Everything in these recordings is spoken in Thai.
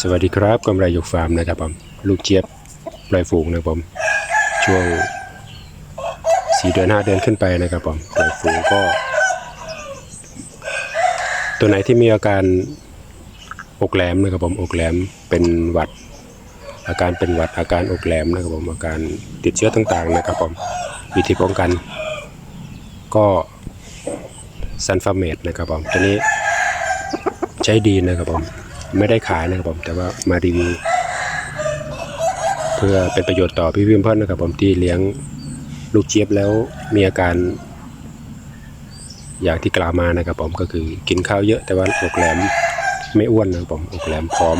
สวัสดีครับกำไรหยกฟาร์มนะครับผมลูกเจี๊ยบปล่อยฝูงนะครับผมช่วงสี่เดือนห้าเดือนขึ้นไปนะครับผมปล่อยฝูงก็ ตัวไหนที่มีอาการอกแหลมนะครับผมอกแหลมเป็นหวัด อาการเป็นหวัดอาการอกแหลมนะครับผมอาการติดเชื้อต่างๆนะครับผมวิธีป้องกัน ก็ซันฟาเมดนะครับผมตัวนี้ใช้ดีนะครับผม ไม่ได้ขายนะครับผมแต่ว่ามารีวิวเพื่อเป็นประโยชน์ต่อพี่พี่เพื่อนๆนะครับผมที่เลี้ยงลูกเจี๊ยบแล้วมีอาการ อย่างที่กล่าวมานะครับผมก็คือกินข้าวเยอะแต่ว่าอกแหลมไม่อ้วนนะครับผมอกแหลมผอม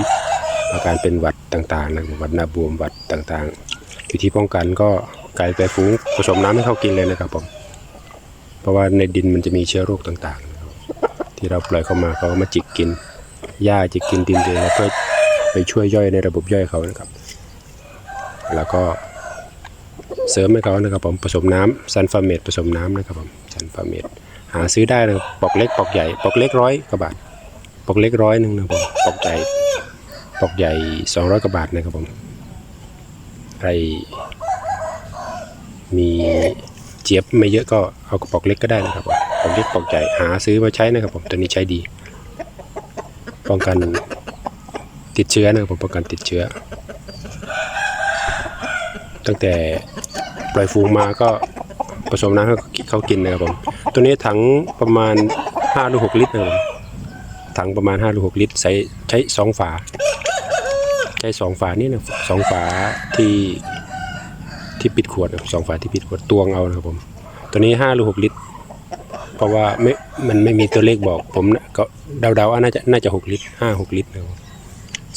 อาการเป็นหวัดต่างๆนะครับหวัดหน้าบวมหวัดต่างๆ วิธีป้องกันก็ไก่ไปฟุ้งผสมน้ำให้เขากินเลยนะครับผมเพราะว่าในดินมันจะมีเชื้อโรคต่างๆ ที่เราปล่อยเข้ามาเขาก็มาจิกกิน หญ้าจิกกินดินเลยเพื่อไปช่วยย่อยในระบบย่อยเขานะครับ แล้วก็เสริมให้เขานะครับผมผสมน้ำซันฟาเมดผสมน้ำนะครับผมซันฟาเมดหาซื้อได้นะครับปอกเล็กปอกใหญ่ปอกเล็กร้อยกว่าบาทปอกเล็กร้อยหนึ่งนะครับผมปอกใหญ่ปอกใหญ่สองร้อยกว่าบาทนะครับผมใครมีเจี๊ยบไม่เยอะก็เอากระปอกเล็กก็ได้นะครับผมปอกเล็กปอกใหญ่หาซื้อมาใช้นะครับผมตัวนี้ใช้ดี ป้องกันติดเชื้อนะครับผมป้องกันติดเชื้อ ตั้งแต่ปล่อยฟูงมาก็ผสมน้ำให้เขากินนะครับผมตัวนี้ถังประมาณ5หรือ6ลิตรนะครับผมถังประมาณ5หรือ6ลิตร ใช้ใช้สองฝา ใช้สองฝานี่นะสองฝาที่ที่ปิดขวดสองฝาที่ปิดขวดตวงเอานะครับผมตัวนี้5หรือ6ลิตร เพราะว่าไม่มันไม่มีตัวเลขบอก ผมน่ะก็เดาๆว่าน่าจะน่าจะ6ลิตร5 6ลิตรนะครับ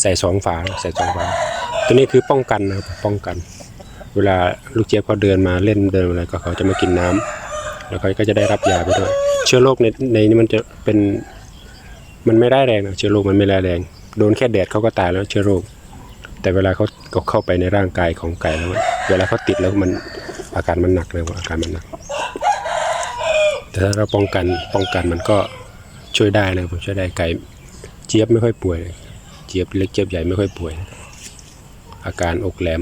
ใส่สองฝาใส่สองฝา ตัวนี้คือป้องกันนะครับป้องกัน เวลาลูกเจี๊ยบเขาเดินมาเล่นเดินอะไรก็เขาจะมากินน้ำแล้วเขาก็จะได้รับยาไปด้วยเชื้อโรคในในนี้มันจะเป็นมันไม่ได้แรงนะเชื้อโรคมันไม่ร้แรง โดนแค่แดดเขาก็ตายแล้วเชื้อโรค แต่เวลาเขาเขาเข้าไปในร่างกายของไก่แล้ว เวลาเขาติดแล้วมันอาการมันหนักเลยว่าอาการมันหนัก แต่ถ้าเราป้องกันป้องกันมันก็ช่วยได้นะผมช่วยได้ไก่เจี๊ยบไม่ค่อยป่วย เจี๊ยบเล็กเจี๊ยบใหญ่ไม่ค่อยป่วย อาการอกแหลม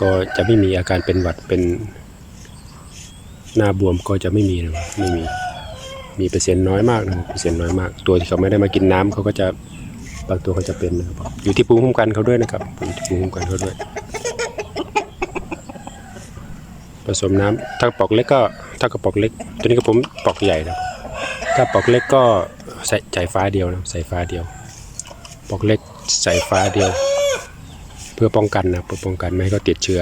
ก็จะไม่มีอาการเป็นหวัดเป็นหน้าบวมก็จะไม่มีนะครับไม่มีมีเปอร์เซ็นต์น้อยมากนะเปอร์เซ็นต์น้อยมาก ตัวที่เขาไม่ได้มากินน้ำเขาก็จะบางตัวเขาจะเป็นนะครับอยู่ที่ภูมิคุ้มกันเขาด้วยนะครับอยู่ที่ภูมิคุ้มกันเขาด้วย ผสมน้ำถ้าปองเล็กก็ ถ้ากระปองเล็ก ตัวนี้ก็ผมปอกใหญ่นะถ้าปอกเล็กก็ใส่ใส่ฟ้าเดียวนะใส่ฟ้าเดียว ปอกเล็กใส่ฟ้าเดียว เพื่อป้องกันนะเพื่อป้องกันไม่ให้เขาติดเชื้อ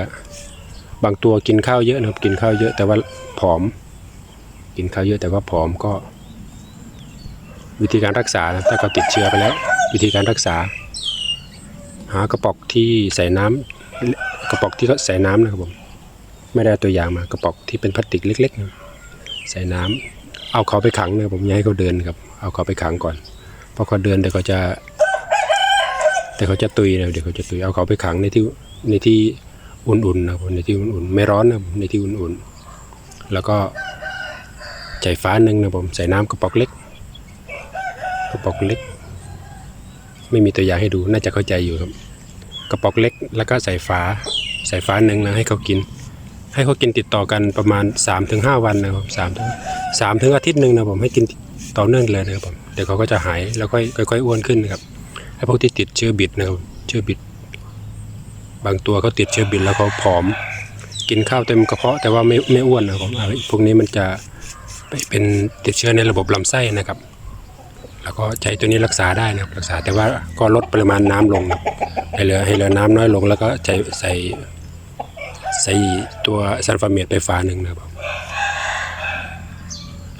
บางตัวกินข้าวเยอะนะครับ กินข้าวเยอะแต่ว่าผอม กินข้าวเยอะแต่ว่าผอมก็ วิธีการรักษานะถ้าเขาติดเชื้อไปแล้ว วิธีการรักษา หากระปองที่ใส่น้ำกระปองที่เขาใส่น้ำนะครับผม ไม่ได้เอาตัวอย่างมากระป๋องที่เป็นพลาสติกเล็กๆนะใส่น้ำเอาเขาไปขังนะครับผมอย่าให้เขาเดินครับ เอาเขาไปขังก่อนเพราะเขาเดินเดี๋ยวเขาจะ แต่เขาจะตุยนะเดี๋ยวเขาจะตุยเอาเขาไปขังในที่ในที่อุ่นๆนะครับในที่อุ่นๆไม่ร้อนนะในที่อุ่นๆแล้วก็ใจฟ้าหนึ่งนะผมใส่น้ำกระป๋องเล็กกระป๋องเล็ก ไม่มีตัวอย่างให้ดูน่าจะเข้าใจอยู่ครับ กระป๋องเล็กแล้วก็ใส่ฟ้าใส่ฟ้าหนึ่งนะให้เขากิน ให้เขากินติดต่อกันประมาณ3-5วันนะครับสามถึงสามถึงอาทิตย์หนึ่งนะผมให้กินต่อเนื่องเลยนะครับผมเดี๋ยวเขาก็จะหายแล้วค่อยค่อยอ้วนขึ้นนะครับไอ้พวกที่ติดเชื้อบิดนะครับเชื้อบิด บางตัวเขาติดเชื้อบิดแล้วเขาผอม กินข้าวเต็มกระเพาะแต่ว่าไม่ไม่อ้วนนะครับผมพวกนี้มันจะไปเป็นติดเชื้อในระบบลำไส้นะครับ แล้วก็ใช้ตัวนี้รักษาได้นะครับรักษาแต่ว่าก็ลดปริมาณน้ำลงนะให้เหลือให้เหลือน้ำน้อยลงแล้วก็ใช้ใส่ ใส่ตัวซันฟาเมียดไปฝาหนึ่งนะครับ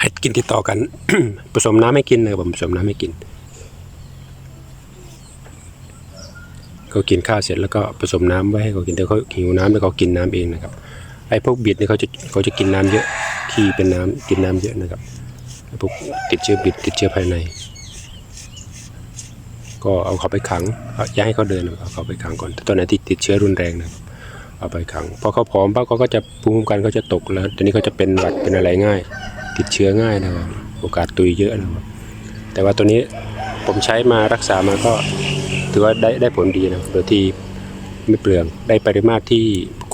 ให้กินติดต่อกัน ผสมน้ำให้กินนะครับผมผสมน้ำให้กิน เขากินข้าวเสร็จแล้วก็ผสมน้ำไว้ให้เขากินเดี๋ยวเขาหิวน้ำแล้วเขากินน้ำเองนะครับไอ้พวกบิดเนี่ยเขาจะเขาจะกินน้ำเยอะขี้เป็นน้ำกินน้ำเยอะนะครับไอ้พวกติดเชื้อบิดติดเชื้อภายใน ก็เอาเขาไปขังเอาย่าให้เขาเดินเอาเขาไปขังก่อนแต่ตอนไหนที่ติดเชื้อรุนแรงนะครับ เอาไปขังพอเขาผอมปั๊บเขาก็จะภูมิคุ้มกันเขาจะตกแล้วตอนนี้เขาจะเป็นหวัดเป็นอะไรง่าย ติดเชื้อง่ายนะครับโอกาสตุยเยอะนะครับแต่ว่าตัวนี้ผมใช้มารักษามาก็ถือว่าได้ได้ผลดีนะโดยที่ไม่เปลืองได้ปริมาตรที่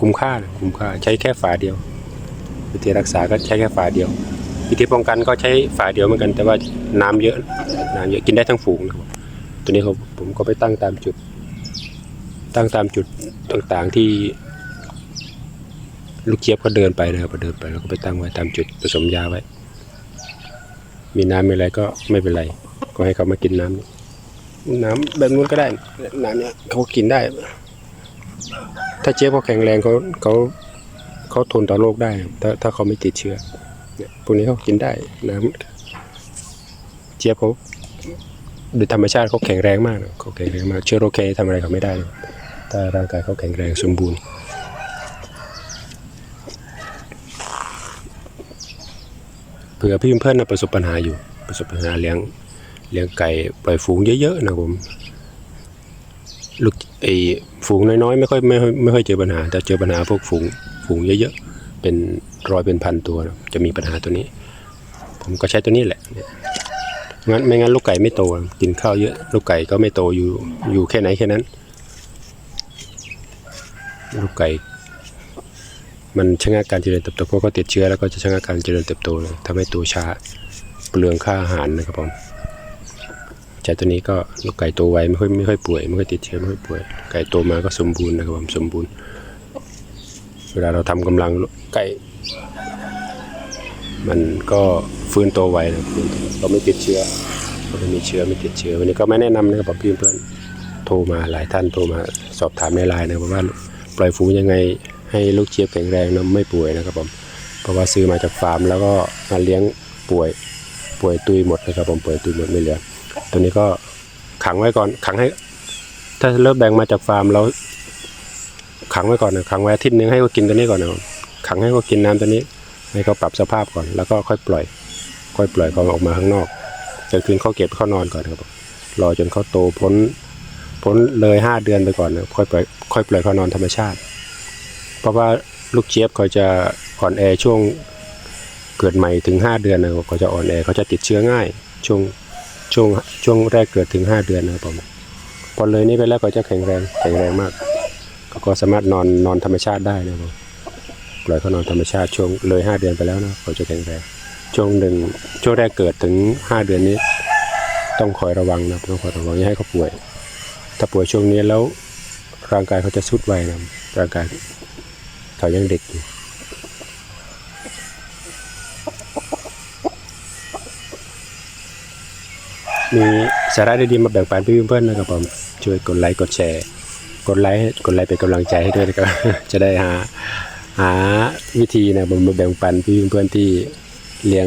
คุ้มค่านะคุ้มค่า ใช้แค่ฝาเดียว วิธีรักษาก็ใช้แค่ฝาเดียว วิธีป้องกันก็ใช้ฝาเดียวเหมือนกัน แต่ว่าน้ำเยอะน้ำเยอะกินได้ทั้งฝูงนะครับตัวนี้ผมก็ไปตั้งตามจุด ตั้งตามจุดต่างๆที่ ลูกเจี๊ยบก็เดินไปนะครับพอเดินไปแล้วก็ไปตั้งไว้ตามจุดผสมยาไว้ มีน้ำมีอะไรก็ไม่เป็นไร ก็ให้เขามากินน้ำน้ำแบบนู้นก็ได้น้ำเนี้ยเขากินได้ ถ้าเจี๊ยบเขาแข็งแรงเขาเขาเขาทนต่อโรคได้ ถ้าถ้าเขาไม่ติดเชื้อเนี่ยพวกนี้เขากินได้น้ำเจี๊ยบเขาโดยธรรมชาติเขาแข็งแรงมากเขาแข็งแรงมากเชื้อโรคแค่ทำอะไรเขาไม่ได้เลยถ้าร่างกายเขาแข็งแรงสมบูรณ์ เผื่อพี่เพื่อนนะประสบปัญหาอยู่ ประสบปัญหาเลี้ยงเลี้ยงไก่ปล่อยฝูงเยอะๆนะผมลูกไอฝูงน้อยๆไม่ค่อยไม่ค่อยไม่ค่อยเจอปัญหา แต่เจอปัญหาพวกฝูงฝูงเยอะๆเป็นร้อยเป็นพันตัวนะจะมีปัญหาตัวนี้ ผมก็ใช้ตัวนี้แหละงั้นไม่งั้นลูกไก่ไม่โตกินข้าวเยอะ ลูกไก่ก็ไม่โตอยู่อยู่แค่ไหนแค่นั้น ลูกไก่ มันชะงักการเจริญเติบโตเพราะเขาติดเชื้อแล้วก็จะชะงักการเจริญเติบโตเลยทำให้ตัวช้าเปลืองค่าอาหารนะครับผมจากตัวนี้ก็ลูกไก่โตไวไม่ค่อยไม่ค่อยป่วยไม่ค่อยติดเชื้อไม่ค่อยป่วย ไก่โตมาก็สมบูรณ์นะครับผมสมบูรณ์ เวลาเราทำกำลังไก่มันก็ฟื้นตัวไวนะเราไม่ติดเชื้อเราไม่มีเชื้อไม่ติดเชื้อวันนี้ก็ไม่แนะนำนะครับผมเพื่อนๆโทรมาหลายท่านโทรมาสอบถามในไลน์นะครับว่าปล่อยฝูยังไง ให้ลูกเจี๊ยบแข็งแรงนะไม่ป่วยนะครับผมเพราะว่าซื้อมาจากฟาร์มแล้วก็มาเลี้ยงป่วยป่วยตุยหมดนะครับผมป่วยตุยหมดไม่เหลือตัวนี้ก็ขังไว้ก่อนขังให้ ถ้าเริ่มแบ่งมาจากฟาร์มแล้วขังไว้ก่อนนะขังไว้อาทิตย์หนึงให้เขากินตัวนี้ก่อนนะขังให้เขากินน้ำตัวนี้ให้เขาปรับสภาพก่อนแล้วก็ค่อยปล่อย ค่อยปล่อยเขาออกมาข้างนอกกลางคืนเขาเก็บเขานอนก่อนครับผมรอจนเขาโตพ้นพ้นเลยห้าเดือนไปก่อนนะค่อยปล่อยค่อยปล่อยเขานอนธรรมชาติ เพราะว่าลูกเจี๊ยบเขาจะอ่อนแอช่วงเกิดใหม่ถึง 5 เดือนนะเขาจะอ่อนแอเขาจะติดเชื้อง่าย ช่วงช่วงช่วงแรกเกิดถึง 5 เดือนนะครับผมพอเลยนี้ไปแล้วเขาจะแข็งแรงแข็งแรงมากเขาก็สามารถนอนนอนธรรมชาติได้นะครับผมปล่อยเขานอนธรรมชาติช่วงเลย 5 เดือนไปแล้วนะเขาจะแข็งแรงช่วงหนึ่งช่วงแรกเกิดถึง 5 เดือนนี้ ต้องคอยระวังนะครับต้องคอยระวังอย่าให้เขาป่วย ถ้าป่วยช่วงนี้แล้วร่างกายเขาจะสุดไวนะร่างกาย เขายังเด็กอยู่มีสาระดีๆมาแบ่งปันพี่เพื่อนๆนะครับผมช่วยกดไลค์กดแชร์ กดไลค์กดไลค์เป็นกำลังใจให้ด้วยนะครับ จะได้หาหาวิธีนะผมมาแบ่งปันพี่เพื่อนๆที่เลี้ยง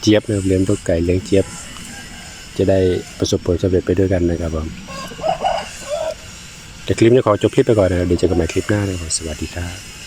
เจี๊ยบนะเลี้ยงตัวไก่เลี้ยงเจี๊ยบ จะได้ประสบผลสำเร็จไปด้วยกันนะครับผมแต่คลิปนี้ขอจบคลิปไปก่อนนะเดี๋ยวเจอกันใหม่คลิปหน้านะครับสวัสดีครับ